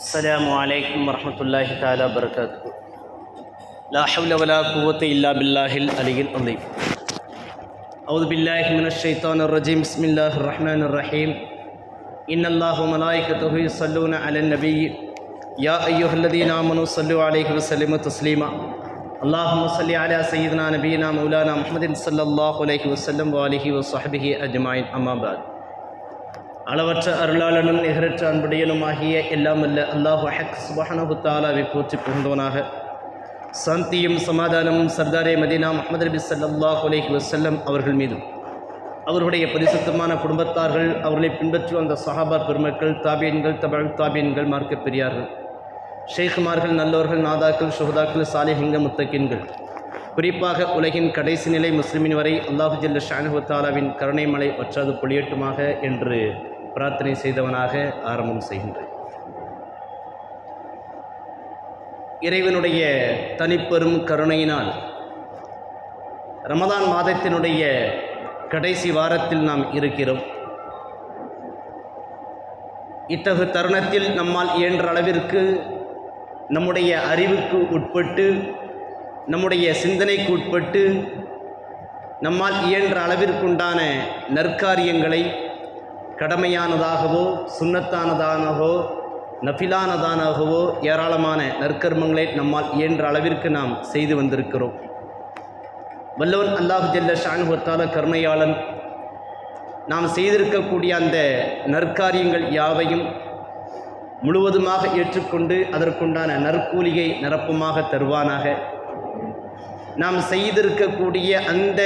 السلام عليكم ورحمة الله تعالى وبركاته. لا حول ولا قوة إلا بالله العلي العظيم. أعوذ بالله من الشيطان الرجيم. بسم الله الرحمن الرحيم. إن الله وملائكته يصلون على النبي. يا أيها الذين آمنوا صلوا عليه وسلموا تسليما. اللهم صل على سيدنا نبينا مولانا محمد صلى الله عليه وسلم وآله وصحبه أجمعين. أما بعد. அளவற்ற அருளாளனும் நிகரற்ற அன்புடையனும் ஆகிய எல்லாம் அல்ல அல்லாஹு ஹக் சுபஹனஹு தாலாவை போற்றி புகுந்தவனாக சாந்தியும் சமாதானமும் சர்தாரே மதீனா முகமது நபி சல்லாஹ் அலேஹி வசல்லம் அவர்கள் மீதும் அவர்களுடைய பரிசுத்தமான குடும்பத்தார்கள் அவர்களை பின்பற்றி வந்த சஹாபார் பெருமக்கள் தாபியன்கள் தமிழ் தாபியன்கள் மார்க்க பெரியார்கள். ஷேகுமார்கள் நல்லோர்கள் நாதாக்கள் சுகதாக்கள் சாலிஹிங்க முத்தக்கின்கள் குறிப்பாக உலகின் கடைசி நிலை முஸ்லிமின் வரை அல்லாஹு ஜல்ல ஷானுஹு தாலாவின் கருணைமலை ஒற்றாது பொழியட்டுமாக என்று பிரார்த்தனை செய்தவனாக ஆரம்பம் செய்கின்றேன். இறைவனுடைய தனிப்பெரும் கருணையினால் ரமதான் மாதத்தினுடைய கடைசி வாரத்தில் நாம் இருக்கிறோம். இத்தகு தருணத்தில் நம்மால் இயன்ற அளவிற்கு நம்முடைய அறிவுக்கு உட்பட்டு நம்முடைய சிந்தனைக்கு உட்பட்டு நம்மால் இயன்ற அளவிற்குண்டான நற்காரியங்களை கடமையானதாகவோ சுண்ணத்தானதாகவோ நஃபிலானதானாகவோ ஏராளமான நற்கர்மங்களை நம்மால் இயன்ற அளவிற்கு நாம் செய்து வந்திருக்கிறோம். வல்லவன் அல்லாஹ் ஜெல்ல ஷானுகத்தால கர்மையாளன் நாம் செய்திருக்கக்கூடிய அந்த நற்காரியங்கள் யாவையும் முழுவதுமாக ஏற்றுக்கொண்டு அதற்குண்டான நற்கூலியை நிரப்பமாக தருவானாக. நாம் செய்திருக்கக்கூடிய அந்த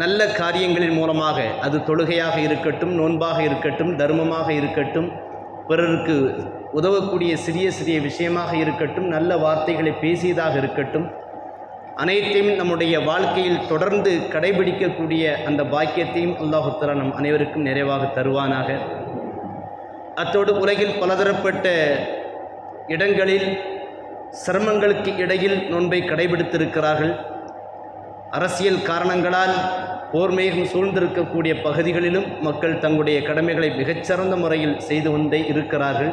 நல்ல காரியங்களின் மூலமாக அது தொழுகையாக இருக்கட்டும் நோன்பாக இருக்கட்டும் தர்மமாக இருக்கட்டும் பிறருக்கு உதவக்கூடிய சிறிய சிறிய விஷயமாக இருக்கட்டும் நல்ல வார்த்தைகளை பேசியதாக இருக்கட்டும் அனைத்தையும் நம்முடைய வாழ்க்கையில் தொடர்ந்து கடைபிடிக்கக்கூடிய அந்த பாக்கியத்தையும் அல்லாஹுத்தலா நம் அனைவருக்கும் நிறைவாக தருவானாக. அத்தோடு உலகில் பலதரப்பட்ட இடங்களில் சிரமங்களுக்கு இடையில் நோன்பை கடைபிடித்திருக்கிறார்கள். அரசியல் காரணங்களால் போர்மேகம் சூழ்ந்திருக்கக்கூடிய பகுதிகளிலும் மக்கள் தங்களுடைய கடமைகளை மிகச்சிறந்த முறையில் செய்து கொண்டே இருக்கிறார்கள்.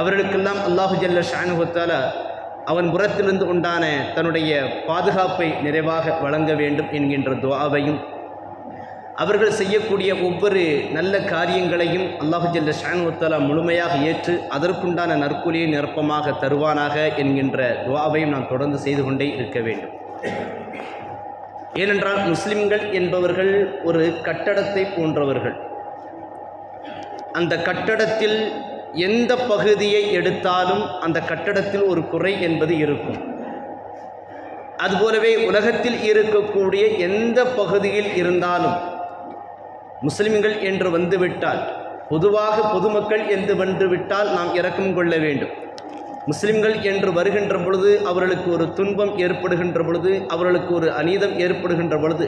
அவர்களுக்கெல்லாம் அல்லாஹு ஜல்ல ஷானுஹத்தாலா அவன் புறத்திலிருந்து உண்டான தன்னுடைய பாதுகாப்பை நிறைவாக வழங்க வேண்டும் என்கின்ற துவாவையும் அவர்கள் செய்யக்கூடிய ஒவ்வொரு நல்ல காரியங்களையும் அல்லாஹு ஜல்ல ஷானுவத்தாலா முழுமையாக ஏற்று அதற்குண்டான நற்கூலியை நிரப்பமாக தருவானாக என்கின்ற துவாவையும் நாம் தொடர்ந்து செய்து கொண்டே இருக்க வேண்டும். ஏனென்றால் முஸ்லிம்கள் என்பவர்கள் ஒரு கட்டடத்தை போன்றவர்கள். அந்த கட்டடத்தில் எந்த பகுதியை எடுத்தாலும் அந்த கட்டடத்தில் ஒரு குறை என்பது இருக்கும். அதுபோலவே உலகத்தில் இருக்கக்கூடிய எந்த பகுதியில் இருந்தாலும் முஸ்லிம்கள் என்று வந்துவிட்டால் பொதுவாக பொதுமக்கள் என்று வந்துவிட்டால் நாம் இறக்கம் கொள்ள வேண்டும். முஸ்லிம்கள் என்று வருகின்ற பொழுது அவர்களுக்கு ஒரு துன்பம் ஏற்படுகின்ற பொழுது அவர்களுக்கு ஒரு அநீதம் ஏற்படுகின்ற பொழுது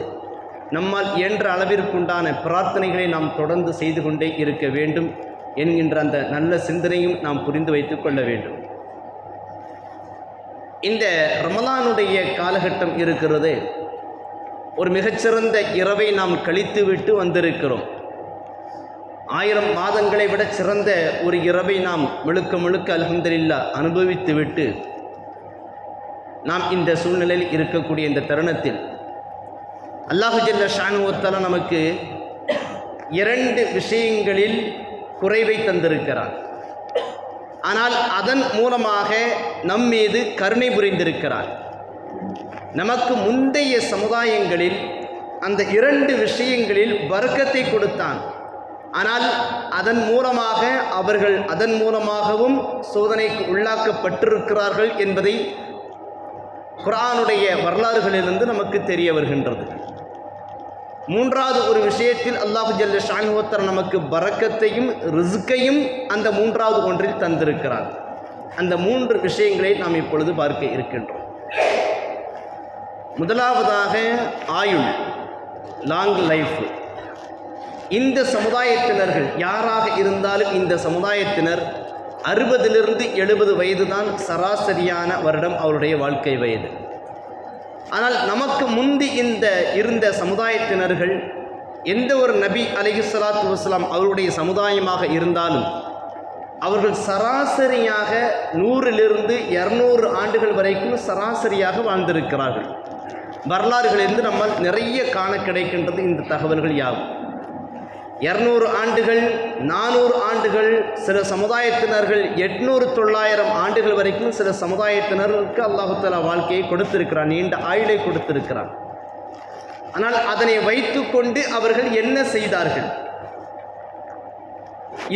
நம்மால் இயன்ற அளவிற்குண்டான பிரார்த்தனைகளை நாம் தொடர்ந்து செய்து கொண்டே இருக்க வேண்டும் என்கின்ற அந்த நல்ல சிந்தனையும் நாம் புரிந்து வைத்துக் கொள்ள வேண்டும். இந்த ரமலானுடைய காலகட்டம் இருக்கிறது. ஒரு மிகச்சிறந்த இரவை நாம் கழித்துவிட்டு வந்திருக்கிறோம். ஆயிரம் மாதங்களை விட சிறந்த ஒரு இரவை நாம் முழுக்க முழுக்க அலமதுல்லா அனுபவித்துவிட்டு நாம் இந்த சூழ்நிலையில் இருக்கக்கூடிய இந்த தருணத்தில் அல்லாஹு ஜல்ல ஷானுவத்தால நமக்கு இரண்டு விஷயங்களில் குறைவை தந்திருக்கிறார் ஆனால் அதன் மூலமாக நம் மீது கருணை புரிந்திருக்கிறார். நமக்கு முந்தைய சமுதாயங்களில் அந்த இரண்டு விஷயங்களில் வர்க்கத்தை கொடுத்தான். ஆனால் அதன் மூலமாக அவர்கள் அதன் மூலமாகவும் சோதனைக்கு உள்ளாக்கப்பட்டிருக்கிறார்கள் என்பதை குரானுடைய வரலாறுகளிலிருந்து நமக்கு தெரிய வருகின்றது. மூன்றாவது ஒரு விஷயத்தில் அல்லாஹு ஜல்ல ஷானுவத்தர் நமக்கு பறக்கத்தையும் ரிஸ்கையும் அந்த மூன்றாவது ஒன்றில் தந்திருக்கிறார். அந்த மூன்று விஷயங்களை நாம் இப்பொழுது பார்க்க இருக்கின்றோம். முதலாவதாக ஆயுள் லாங் லைஃப் இந்த சமுதாயத்தினர்கள் யாராக இருந்தாலும் இந்த சமுதாயத்தினர் அறுபதிலிருந்து எழுபது வயது தான் சராசரியான வருடம் அவருடைய வாழ்க்கை வயது. ஆனால் நமக்கு முந்தி இந்த இருந்த சமுதாயத்தினர்கள் எந்த ஒரு நபி அலிஹி சலாத்து வஸ்லாம் அவருடைய சமுதாயமாக இருந்தாலும் அவர்கள் சராசரியாக நூறிலிருந்து இரநூறு ஆண்டுகள் வரைக்கும் சராசரியாக வாழ்ந்திருக்கிறார்கள். வரலாறுகளிலிருந்து நம்ம நிறைய காண கிடைக்கின்றது இந்த தகவல்கள் யாவும். இரநூறு ஆண்டுகள் நானூறு ஆண்டுகள் சில சமுதாயத்தினர்கள் எட்நூறு தொள்ளாயிரம் ஆண்டுகள் வரைக்கும் சில சமுதாயத்தினருக்கு அல்லாஹுத்தலா வாழ்க்கையை கொடுத்திருக்கிறான் நீண்ட ஆயுளை கொடுத்திருக்கிறான். ஆனால் அதனை வைத்து கொண்டு அவர்கள் என்ன செய்தார்கள்?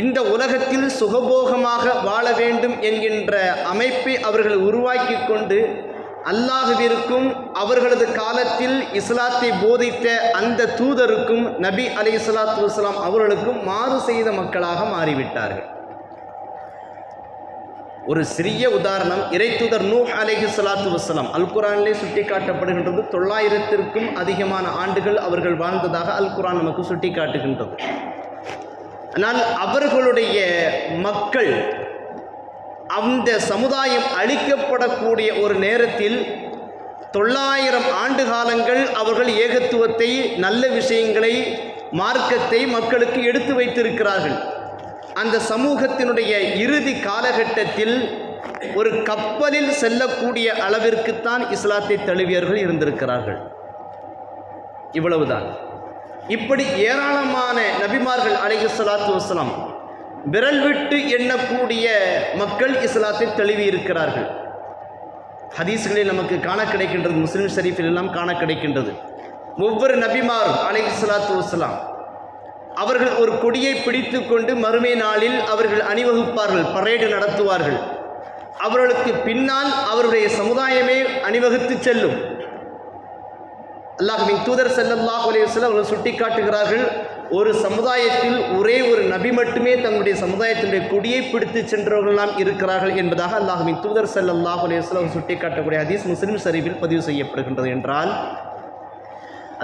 இந்த உலகத்தில் சுகபோகமாக வாழ வேண்டும் என்கின்ற அமைப்பை அவர்கள் உருவாக்கி கொண்டு அல்லாஹுவிற்கும் அவர்களது காலத்தில் இஸ்லாத்தை போதித்த அந்த தூதருக்கும் நபி அலி இஸ்லாத்து வஸ்லாம் அவர்களுக்கும் மாறு செய்த மக்களாக மாறிவிட்டார்கள். ஒரு சிறிய உதாரணம் இறைத்தூதர் நூ அலேஹி சலாத்து வசலாம் அல் குரானிலே சுட்டி காட்டப்படுகின்றது தொள்ளாயிரத்திற்கும் அதிகமான ஆண்டுகள் அவர்கள் வாழ்ந்ததாக அல் குரான் நமக்கு சுட்டி காட்டுகின்றது ஆனால் அவர்களுடைய மக்கள் அந்த சமுதாயம் அழிக்கப்படக்கூடிய ஒரு நேரத்தில் தொள்ளாயிரம் ஆண்டு காலங்கள் அவர்கள் ஏகத்துவத்தை நல்ல விஷயங்களை மார்க்கத்தை மக்களுக்கு எடுத்து வைத்திருக்கிறார்கள். அந்த சமூகத்தினுடைய இறுதி காலகட்டத்தில் ஒரு கப்பலில் செல்லக்கூடிய அளவிற்குத்தான் இஸ்லாத்தை தழுவியர்கள் இருந்திருக்கிறார்கள். இவ்வளவுதான். இப்படி ஏராளமான நபிமார்கள் அலைஹி சலாத்து வஸலாம் விரல் விட்டு எண்ணக்கூடிய மக்கள் இஸ்லாத்தை தழுவி இருக்கிறார்கள். ஹதீஸ்களில் நமக்கு காண கிடைக்கின்றது முஸ்லிம் ஷரீஃபில் எல்லாம் காண கிடைக்கின்றது. ஒவ்வொரு நபிமாரும் அலை ஸலாத்து வஸ்லாம் அவர்கள் ஒரு கொடியை பிடித்து கொண்டு மறுமை நாளில் அவர்கள் அணிவகுப்பார்கள் பரேடு நடத்துவார்கள். அவர்களுக்கு பின்னால் அவருடைய சமுதாயமே அணிவகுத்து செல்லும். அல்லாஹ்வின் தூதர் ஸல்லல்லாஹு அலைஹி வஸல்லம் அவர்கள் சுட்டிக்காட்டுகிறார்கள் ஒரு சமுதாயத்தில் ஒரே ஒரு நபி மட்டுமே தங்களுடைய சமுதாயத்தினுடைய கொடியை பிடித்து சென்றவர்களெல்லாம் இருக்கிறார்கள் என்பதாக அல்லாஹ்வின் தூதர் ஸல்லல்லாஹு அலையம் வஸல்லம் அவர்கள் சுட்டிக்காட்டக்கூடிய ஹதீஸ் முஸ்லீம் சரிவில் பதிவு செய்யப்படுகின்றது என்றால்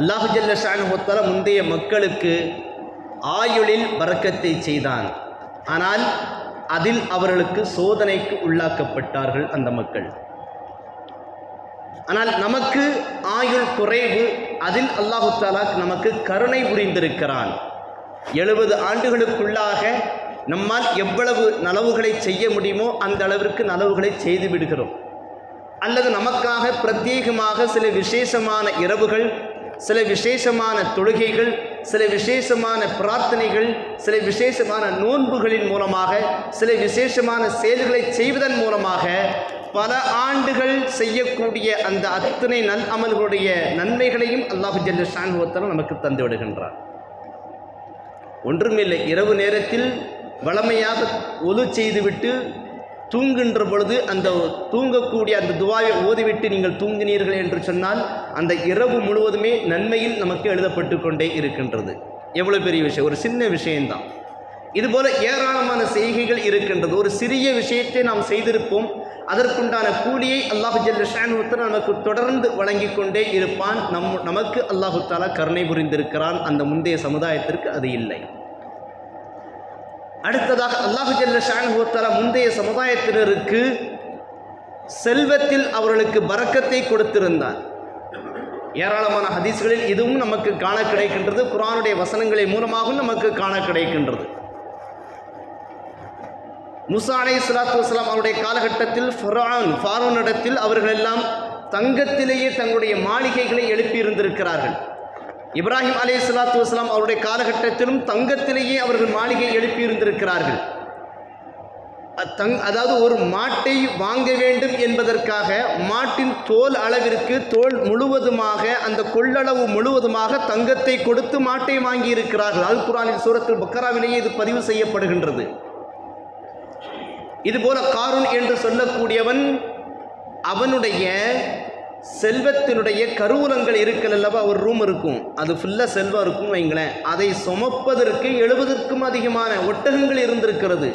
அல்லாஹு ஜல்ல ஷானுஹத்தால முந்தைய மக்களுக்கு ஆயுளில் பறக்கத்தை செய்தான். ஆனால் அதில் அவர்களுக்கு சோதனைக்கு உள்ளாக்கப்பட்டார்கள் அந்த மக்கள். ஆனால் நமக்கு ஆயுள் குறைவு அதில் அல்லாஹு தாலா நமக்கு கருணை புரிந்திருக்கிறான். எழுபது ஆண்டுகளுக்குள்ளாக நம்மால் எவ்வளவு நலவுகளை செய்ய முடியுமோ அந்த அளவிற்கு நலவுகளை செய்து விடுகிறோம். அல்லது நமக்காக பிரத்யேகமாக சில விசேஷமான இரவுகள் சில விசேஷமான தொழுகைகள் சில விசேஷமான பிரார்த்தனைகள் சில விசேஷமான நோன்புகளின் மூலமாக சில விசேஷமான செயல்களை செய்வதன் மூலமாக பல ஆண்டுகள் செய்யக்கூடிய அந்த அத்தனை நல் அமல்களுடைய நன்மைகளையும் அல்லாஹு ஜல்ல ஷான்ஹுவத்தலம் நமக்கு தந்து விடுகின்றார் ஒன்றுமில்லை இரவு நேரத்தில் வளமையாக ஒலு செய்துவிட்டு தூங்குகின்ற பொழுது அந்த தூங்கக்கூடிய அந்த துவாயை ஓதிவிட்டு நீங்கள் தூங்கினீர்கள் என்று சொன்னால் அந்த இரவு முழுவதுமே நன்மையில் நமக்கு எழுதப்பட்டு கொண்டே இருக்கின்றது. எவ்வளோ பெரிய விஷயம் ஒரு சின்ன விஷயம்தான். இதுபோல ஏராளமான செய்கைகள் இருக்கின்றது. ஒரு சிறிய விஷயத்தை நாம் செய்திருப்போம். அதற்குண்டான கூலியை அல்லாஹு ஜல்ல நமக்கு தொடர்ந்து வழங்கி கொண்டே இருப்பான். நம் நமக்கு அல்லாஹு தாலா கருணை புரிந்திருக்கிறான். அந்த முந்தைய சமுதாயத்திற்கு அது இல்லை. அடுத்ததாக அல்லாஹு ஜல்ல ஷானுத்தாலா முந்தைய சமுதாயத்தினருக்கு செல்வத்தில் அவர்களுக்கு பறக்கத்தை கொடுத்திருந்தார். ஏராளமான ஹதீஸ்களில் இதுவும் நமக்கு காண கிடைக்கின்றது. குரானுடைய வசனங்களின் மூலமாகவும் நமக்கு காண கிடைக்கின்றது. முசா அலை சலாத்து வலாம் அவருடைய காலகட்டத்தில் ஃபரான் ஃபாரோன் இடத்தில் அவர்கள் எல்லாம் தங்கத்திலேயே தங்களுடைய மாளிகைகளை எழுப்பியிருந்திருக்கிறார்கள். இப்ராஹிம் அலே சலாத்து வலாம் அவருடைய காலகட்டத்திலும் தங்கத்திலேயே அவர்கள் மாளிகை எழுப்பியிருந்திருக்கிறார்கள். தங் அதாவது ஒரு மாட்டை வாங்க வேண்டும் என்பதற்காக மாட்டின் தோல் அளவிற்கு தோல் முழுவதுமாக அந்த கொள்ளளவு முழுவதுமாக தங்கத்தை கொடுத்து மாட்டை வாங்கி இருக்கிறார்கள் அல் குரானின் சூரத்தில் பக்கராவிலேயே இது பதிவு செய்யப்படுகின்றது. இதுபோல காரூன் என்று சொல்லக்கூடியவன் அவனுடைய செல்வத்தினுடைய கருவூலங்கள் இருக்கலல்லவா ஒரு ரூம் இருக்கும். அது ஃபுல்லாக செல்வம் இருக்கும் வைங்களேன். அதை சுமப்பதற்கு எழுபதற்கும் அதிகமான ஒட்டகங்கள் இருந்திருக்கிறது.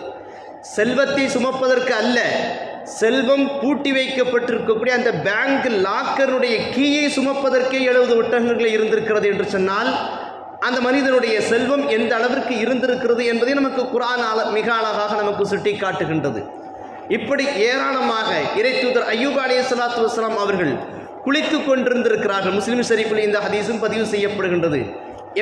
செல்வத்தை சுமப்பதற்கு அல்ல செல்வம் பூட்டி வைக்கப்பட்டிருக்கக்கூடிய அந்த பேங்க் லாக்கருடைய கீயை சுமப்பதற்கே எழுபது ஒட்டகங்கள் இருந்திருக்கிறது என்று சொன்னால் அந்த மனிதனுடைய செல்வம் எந்த அளவிற்கு இருந்திருக்கிறது என்பதை நமக்கு குரான் மிக அழகாக நமக்கு சுட்டி காட்டுகின்றது இப்படி ஏராளமாக இறை தூதர் ஐயூப் அலி சலாத்து வஸ்லாம் அவர்கள் குளித்து கொண்டிருந்திருக்கிறார்கள். முஸ்லிம் ஷரீஃபில் இந்த ஹதீஸும் பதிவு செய்யப்படுகின்றது.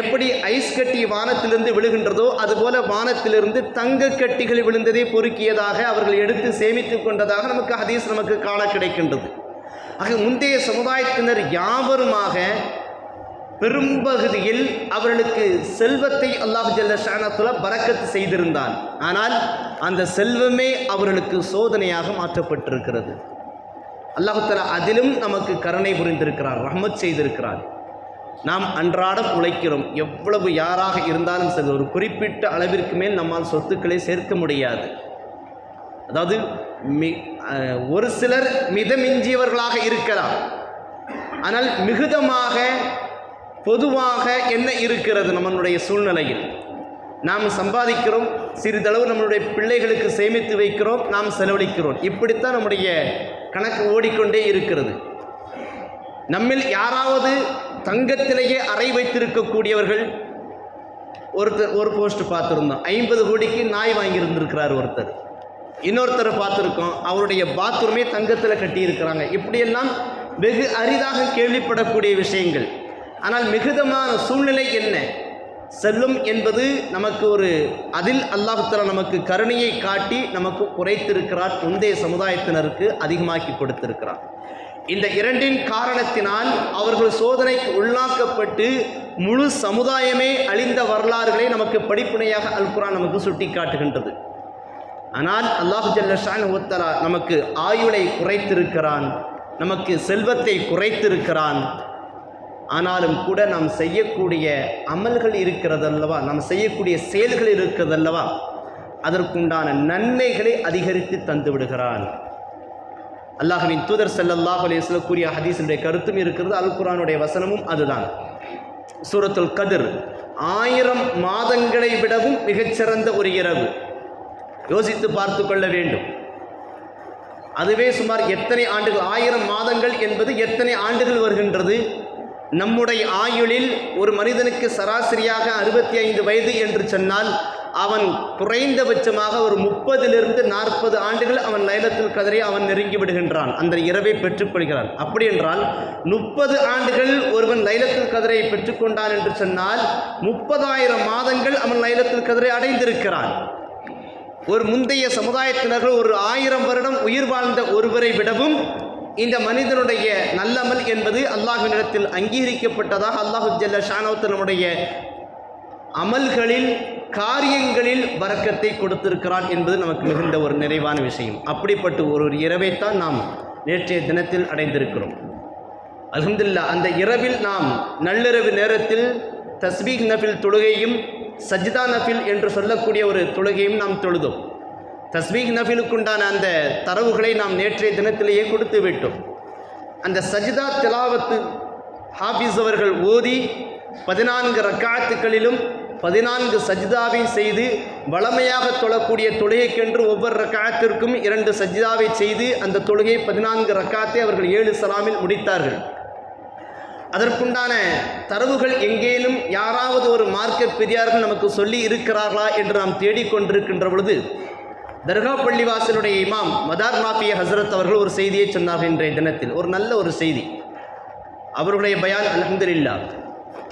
எப்படி ஐஸ் கட்டி வானத்திலிருந்து விழுகின்றதோ அதுபோல வானத்திலிருந்து தங்க கட்டிகள் விழுந்ததை பொறுக்கியதாக அவர்கள் எடுத்து சேமித்து கொண்டதாக நமக்கு ஹதீஸ் நமக்கு காண கிடைக்கின்றது. ஆக முந்தைய சமுதாயத்தினர் யாவருமாக பெரும்பகுதியில் அவர்களுக்கு செல்வத்தை அல்லாஹு ஜல்ல ஷானத்துல பறக்கத்து செய்திருந்தான். ஆனால் அந்த செல்வமே அவர்களுக்கு சோதனையாக மாற்றப்பட்டிருக்கிறது. அல்லாஹுத்தலா அதிலும் நமக்கு கருணை புரிந்திருக்கிறார் ரஹ்மத் செய்திருக்கிறார். நாம் அன்றாடம் உழைக்கிறோம். எவ்வளவு யாராக இருந்தாலும் சரி ஒரு குறிப்பிட்ட அளவிற்கு மேல் நம்மால் சொத்துக்களை சேர்க்க முடியாது. அதாவது மி ஒரு சிலர் மிதமிஞ்சியவர்களாக இருக்கலாம். ஆனால் மிகுதமாக பொதுவாக என்ன இருக்கிறது நம்மளுடைய சூழ்நிலையில்? நாம் சம்பாதிக்கிறோம் சிறிதளவு நம்மளுடைய பிள்ளைகளுக்கு சேமித்து வைக்கிறோம் நாம் செலவழிக்கிறோம். இப்படித்தான் நம்முடைய கணக்கு ஓடிக்கொண்டே இருக்கிறது. நம்மில் யாராவது தங்கத்திலேயே அறை வைத்திருக்கக்கூடியவர்கள் ஒருத்தர் ஒரு போஸ்ட் பார்த்துருந்தோம். ஐம்பது கோடிக்கு நாய் வாங்கியிருந்திருக்கிறார் ஒருத்தர். இன்னொருத்தரை பார்த்துருக்கோம். அவருடைய பாத்ரூமே தங்கத்தில் கட்டியிருக்கிறாங்க. இப்படியெல்லாம் வெகு அரிதாக கேள்விப்படக்கூடிய விஷயங்கள். ஆனால் மிகுதமான சூழ்நிலை என்ன? செல்லும் என்பது நமக்கு ஒரு அதில் அல்லாஹுத்தலா நமக்கு கருணையை காட்டி நமக்கு குறைத்திருக்கிறார் முந்தைய சமுதாயத்தினருக்கு அதிகமாக்கி கொடுத்திருக்கிறார். இந்த இரண்டின் காரணத்தினால் அவர்கள் சோதனைக்கு உள்ளாக்கப்பட்டு முழு சமுதாயமே அழிந்த வரலாறுகளை நமக்கு படிப்பினையாக அல் நமக்கு சுட்டி காட்டுகின்றது ஆனால் அல்லாஹு ஜல்லஷான் நமக்கு ஆயுளை குறைத்திருக்கிறான். நமக்கு செல்வத்தை குறைத்திருக்கிறான். ஆனாலும் கூட நாம் செய்யக்கூடிய அமல்கள் இருக்கிறதல்லவா? நாம் செய்யக்கூடிய செயல்கள் இருக்கிறதல்லவா? அதற்குண்டான நன்மைகளை அதிகரித்து தந்து விடுகிறான். அல்லாஹுவின் தூதர் செல்லல்லாஹ் அலைஹி கூறிய ஹதீஸினுடைய கருத்தும் இருக்கிறது அல் குரானுடைய வசனமும் அதுதான். சூரத்துல் கதிர் ஆயிரம் மாதங்களை விடவும் மிகச்சிறந்த ஒரு இரவு. யோசித்து பார்த்து கொள்ள வேண்டும். அதுவே சுமார் எத்தனை ஆண்டுகள் ஆயிரம் மாதங்கள் என்பது எத்தனை ஆண்டுகள் வருகின்றது? நம்முடைய ஆயுளில் ஒரு மனிதனுக்கு சராசரியாக அறுபத்தி ஐந்து வயது என்று சொன்னால் அவன் குறைந்தபட்சமாக ஒரு முப்பதிலிருந்து நாற்பது ஆண்டுகள் அவன் லைலத்தில் கதறி அவன் நெருங்கி விடுகின்றான் அந்த இரவை பெற்றுக்கொள்கிறான் அப்படி என்றால் முப்பது ஆண்டுகள் ஒருவன் லைலத்தில் கதிரை பெற்றுக்கொண்டான் என்று சொன்னால் முப்பதாயிரம் மாதங்கள் அவன் லைலத்தில் கதிரை அடைந்திருக்கிறான். ஒரு முந்தைய சமுதாயத்தினர்கள் ஒரு ஆயிரம் வருடம் உயிர் வாழ்ந்த ஒருவரை விடவும் இந்த மனிதனுடைய நல்லமல் என்பது அல்லாஹ்வினிடத்தில் அங்கீகரிக்கப்பட்டதாக அல்லாஹு ஜல்ல ஷானவத்தனுடைய அமல்களில் காரியங்களில் வரக்கத்தை கொடுத்திருக்கிறான் என்பது நமக்கு மிகுந்த ஒரு நிறைவான விஷயம். அப்படிப்பட்ட ஒரு இரவைத்தான் நாம் நேற்றைய தினத்தில் அடைந்திருக்கிறோம். அலமதுல்லா அந்த இரவில் நாம் நள்ளிரவு நேரத்தில் தஸ்பீக் நஃபில் தொழுகையும் சஜிதா நஃபில் என்று சொல்லக்கூடிய ஒரு தொழுகையும் நாம் தொழுதோம். தஸ்மீக் நஃபிலுக்குண்டான அந்த தரவுகளை நாம் நேற்றைய தினத்திலேயே கொடுத்து விட்டோம் அந்த சஜிதா திலாவத்து ஹாஃபிஸ் அவர்கள் ஓதி பதினான்கு ரக்காத்துக்களிலும் பதினான்கு சஜிதாவை செய்து வளமையாக தொழக்கூடிய தொழுகைக்கென்று ஒவ்வொரு ரக்காத்திற்கும் இரண்டு சஜிதாவை செய்து அந்த தொழுகை பதினான்கு ரக்காத்தை அவர்கள் ஏழு சலாமில் முடித்தார்கள். அதற்குண்டான தரவுகள் எங்கேனும் யாராவது ஒரு மார்க்கெட் பெரியார்கள் நமக்கு சொல்லி இருக்கிறார்களா என்று நாம் தேடிக்கொண்டிருக்கின்ற பொழுது தர்கா பள்ளிவாசலுடைய இமாம் மதார் நாபிய ஹசரத் அவர்கள் ஒரு செய்தியை சொன்னார்கள் இன்றைய தினத்தில். ஒரு நல்ல ஒரு செய்தி. அவருடைய பயான் அலமதுல்லா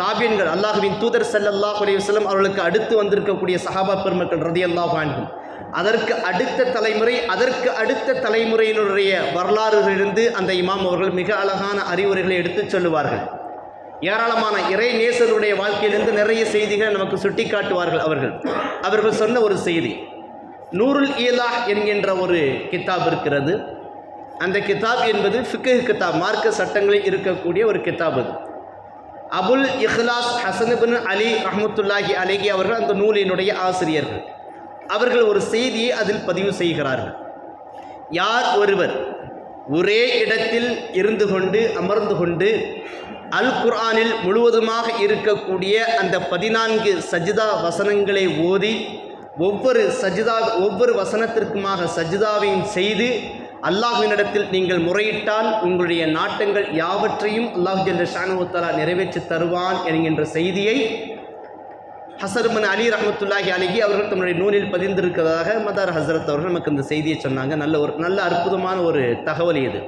தாபியன்கள் அல்லாஹுவின் தூதர் சல்லாஹ் அலைஹி அவர்களுக்கு அடுத்து வந்திருக்கக்கூடிய சஹாபா பெருமக்கள் ரதியல்லாஹு அன்ஹும். அதற்கு அடுத்த தலைமுறை அதற்கு அடுத்த தலைமுறையினுடைய வரலாறுகளிலிருந்து அந்த இமாம் அவர்கள் மிக அழகான அறிவுரைகளை எடுத்துச் சொல்லுவார்கள். ஏராளமான இறை நேசருடைய வாழ்க்கையிலிருந்து நிறைய செய்திகளை நமக்கு சுட்டிக்காட்டுவார்கள் அவர்கள். அவர்கள் சொன்ன ஒரு செய்தி நூருல் ஈலாஹ் என்கின்ற ஒரு கித்தாப் இருக்கிறது. அந்த கித்தாப் என்பது ஃபிக்கு கித்தாப் மார்க்க சட்டங்களில் இருக்கக்கூடிய ஒரு கித்தாப் அது. அபுல் இஹ்லாஸ் ஹசனுபின் அலி ரஹமத்துல்லாஹி அலிகி அவர்கள் அந்த நூலினுடைய ஆசிரியர்கள். அவர்கள் ஒரு செய்தியை அதில் பதிவு செய்கிறார்கள். யார் ஒருவர் ஒரே இடத்தில் இருந்து கொண்டு அமர்ந்து கொண்டு அல் குர்ஆனில் முழுவதுமாக இருக்கக்கூடிய அந்த பதினான்கு சஜிதா வசனங்களை ஓதி ஒவ்வொரு சஜிதா ஒவ்வொரு வசனத்திற்குமாக சஜிதாவையும் செய்து அல்லாஹ்வினிடத்தில் நீங்கள் முறையிட்டால் உங்களுடைய நாட்டங்கள் யாவற்றையும் அல்லாஹ் ஜல்ல ஷானுவத்தலா நிறைவேற்றி தருவான் என்கின்ற செய்தியை ஹசர்மன் அலி ரஹமத்துல்லாஹி அலிகி அவர்கள் தன்னுடைய நூலில் பதிந்திருக்கிறதாக மதார் ஹசரத் அவர்கள் நமக்கு இந்த செய்தியை சொன்னாங்க. நல்ல ஒரு நல்ல அற்புதமான ஒரு தகவல் இது.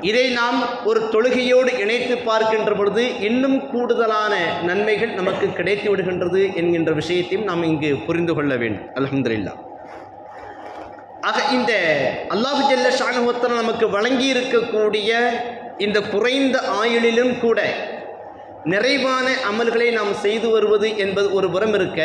இதை நாம் ஒரு தொழுகையோடு இணைத்து பார்க்கின்ற பொழுது இன்னும் கூடுதலான நன்மைகள் நமக்கு கிடைத்து விடுகின்றது என்கின்ற விஷயத்தையும் நாம் இங்கு புரிந்து கொள்ள வேண்டும். அலமதுல்லா ஆக இந்த அல்லாஹு ஜல்ல ஷானுவத்தன் நமக்கு வழங்கி இருக்கக்கூடிய இந்த குறைந்த ஆயுளிலும் கூட நிறைவான அமல்களை நாம் செய்து வருவது என்பது ஒரு புறம் இருக்க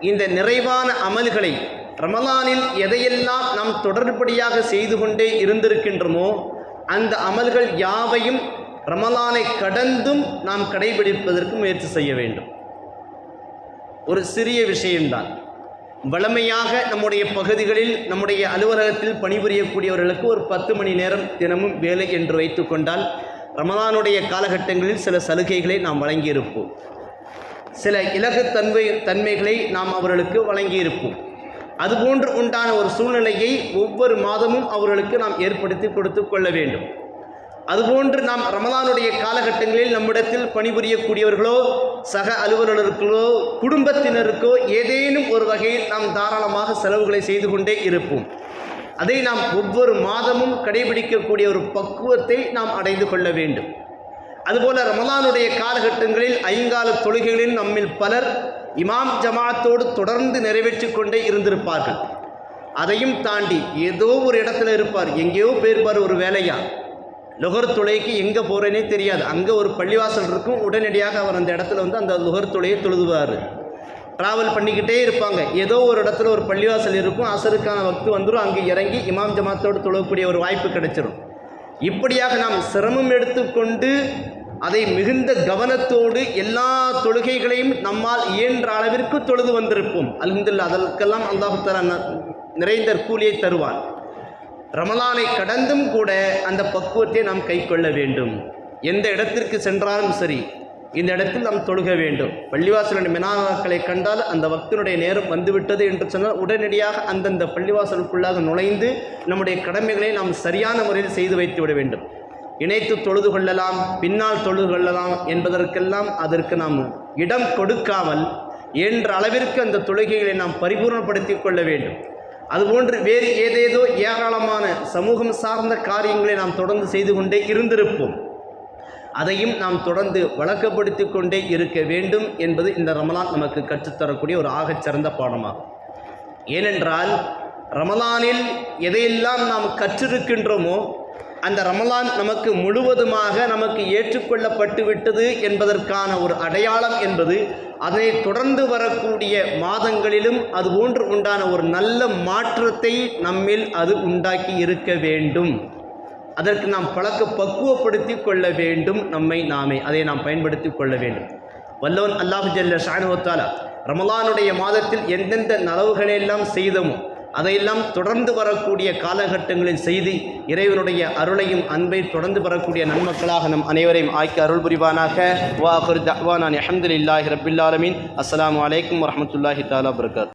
இந்த நிறைவான அமல்களை ரமலானில் எதையெல்லாம் நாம் தொடர்படியாக செய்து கொண்டே இருந்திருக்கின்றோமோ அந்த அமல்கள் யாவையும் ரமலானை கடந்தும் நாம் கடைபிடிப்பதற்கு முயற்சி செய்ய வேண்டும். ஒரு சிறிய விஷயம்தான். வளமையாக நம்முடைய பகுதிகளில் நம்முடைய அலுவலகத்தில் பணிபுரியக்கூடியவர்களுக்கு ஒரு பத்து மணி நேரம் தினமும் வேலை என்று வைத்துக்கொண்டால் ரமலானுடைய காலகட்டங்களில் சில சலுகைகளை நாம் வழங்கியிருப்போம். சில இலகு தன்மை தன்மைகளை நாம் அவர்களுக்கு வழங்கியிருப்போம். அதுபோன்று உண்டான ஒரு சூழ்நிலையை ஒவ்வொரு மாதமும் அவர்களுக்கு நாம் ஏற்படுத்தி கொடுத்து கொள்ள வேண்டும். அதுபோன்று நாம் ரமலானுடைய காலகட்டங்களில் நம்மிடத்தில் பணிபுரியக்கூடியவர்களோ சக அலுவலர்களுக்கோ குடும்பத்தினருக்கோ ஏதேனும் ஒரு வகையில் நாம் தாராளமாக செலவுகளை செய்து கொண்டே இருப்போம். அதை நாம் ஒவ்வொரு மாதமும் கடைபிடிக்கக்கூடிய ஒரு பக்குவத்தை நாம் அடைந்து கொள்ள வேண்டும். அதுபோல ரமலானுடைய காலகட்டங்களில் ஐங்கால தொழுகைகளில் நம்மில் பலர் இமாம் ஜமாத்தோடு தொடர்ந்து நிறைவேற்றி கொண்டே இருந்திருப்பார்கள். அதையும் தாண்டி ஏதோ ஒரு இடத்துல இருப்பார். எங்கேயோ போயிருப்பார் ஒரு வேலையா? லுகர் தொலைக்கு எங்கே போகிறேனே தெரியாது. அங்கே ஒரு பள்ளிவாசல் இருக்கும். உடனடியாக அவர் அந்த இடத்துல வந்து அந்த லுகர் தொலையை தொழுதுவார். ட்ராவல் பண்ணிக்கிட்டே இருப்பாங்க. ஏதோ ஒரு இடத்துல ஒரு பள்ளிவாசல் இருக்கும். அசருக்கான வக்து வந்துடும் அங்கே இறங்கி இமாம் ஜமாத்தோடு தொழக்கூடிய ஒரு வாய்ப்பு கிடைச்சிடும் இப்படியாக நாம் சிரமம் எடுத்துக்கொண்டு அதை மிகுந்த கவனத்தோடு எல்லா தொழுகைகளையும் நம்மால் இயன்ற அளவிற்கு தொழுது வந்திருப்போம். அல்ஹம்துலில்லாஹ் அதற்கெல்லாம் அல்லாஹு நிறைந்த கூலியை தருவான். ரமலானை கடந்தும் கூட அந்த பக்குவத்தை நாம் கைக்கொள்ள வேண்டும். எந்த இடத்திற்கு சென்றாலும் சரி இந்த இடத்தில் நாம் தொழுக வேண்டும். பள்ளிவாசலுடைய மினாக்களை கண்டால் அந்த பக்தனுடைய நேரம் வந்துவிட்டது என்று சொன்னால் உடனடியாக அந்தந்த பள்ளிவாசலுக்குள்ளாக நுழைந்து நம்முடைய கடமைகளை நாம் சரியான முறையில் செய்து வைத்து விட வேண்டும். இணைத்து தொழுது கொள்ளலாம் பின்னால் தொழுது கொள்ளலாம் என்பதற்கெல்லாம் அதற்கு நாம் இடம் கொடுக்காமல் என்ற அளவிற்கு அந்த தொழுகைகளை நாம் பரிபூர்ணப்படுத்தி கொள்ள வேண்டும். அதுபோன்று வேறு ஏதேதோ ஏராளமான சமூகம் சார்ந்த காரியங்களை நாம் தொடர்ந்து செய்து கொண்டே இருந்திருப்போம். அதையும் நாம் தொடர்ந்து வழக்கப்படுத்தி கொண்டே இருக்க வேண்டும் என்பது இந்த ரமலான் நமக்கு கற்றுத்தரக்கூடிய ஒரு ஆகச்சிறந்த பாடமாகும். ஏனென்றால் ரமலானில் எதையெல்லாம் நாம் கற்றிருக்கின்றோமோ அந்த ரமலான் நமக்கு முழுவதுமாக நமக்கு ஏற்றுக்கொள்ளப்பட்டு விட்டது என்பதற்கான ஒரு அடையாளம் என்பது அதனை தொடர்ந்து வரக்கூடிய மாதங்களிலும் அதுபோன்று உண்டான ஒரு நல்ல மாற்றத்தை நம்மில் அது உண்டாக்கி இருக்க வேண்டும். அதற்கு நாம் பழக்க பக்குவப்படுத்தி கொள்ள வேண்டும் நம்மை நாமே. அதை நாம் பயன்படுத்தி கொள்ள வேண்டும். வல்லவன் அல்லாஹு ஜல்ல ஷானுவத்தாலா ரமலானுடைய மாதத்தில் எந்தெந்த நலவுகளையெல்லாம் செய்தோமோ அதையெல்லாம் தொடர்ந்து வரக்கூடிய காலகட்டங்களில் செய்து இறைவனுடைய அருளையும் அன்பை தொடர்ந்து வரக்கூடிய நன்மக்களாக நம் அனைவரையும் ஆக்கி அருள் புரிவானாக. வாஹர் அஹமது இல்லாஹி ரபில்லாலமின் அஸ்லாம் அலைக்கும் வரமத்துல்லாஹி தாலா பரகாத்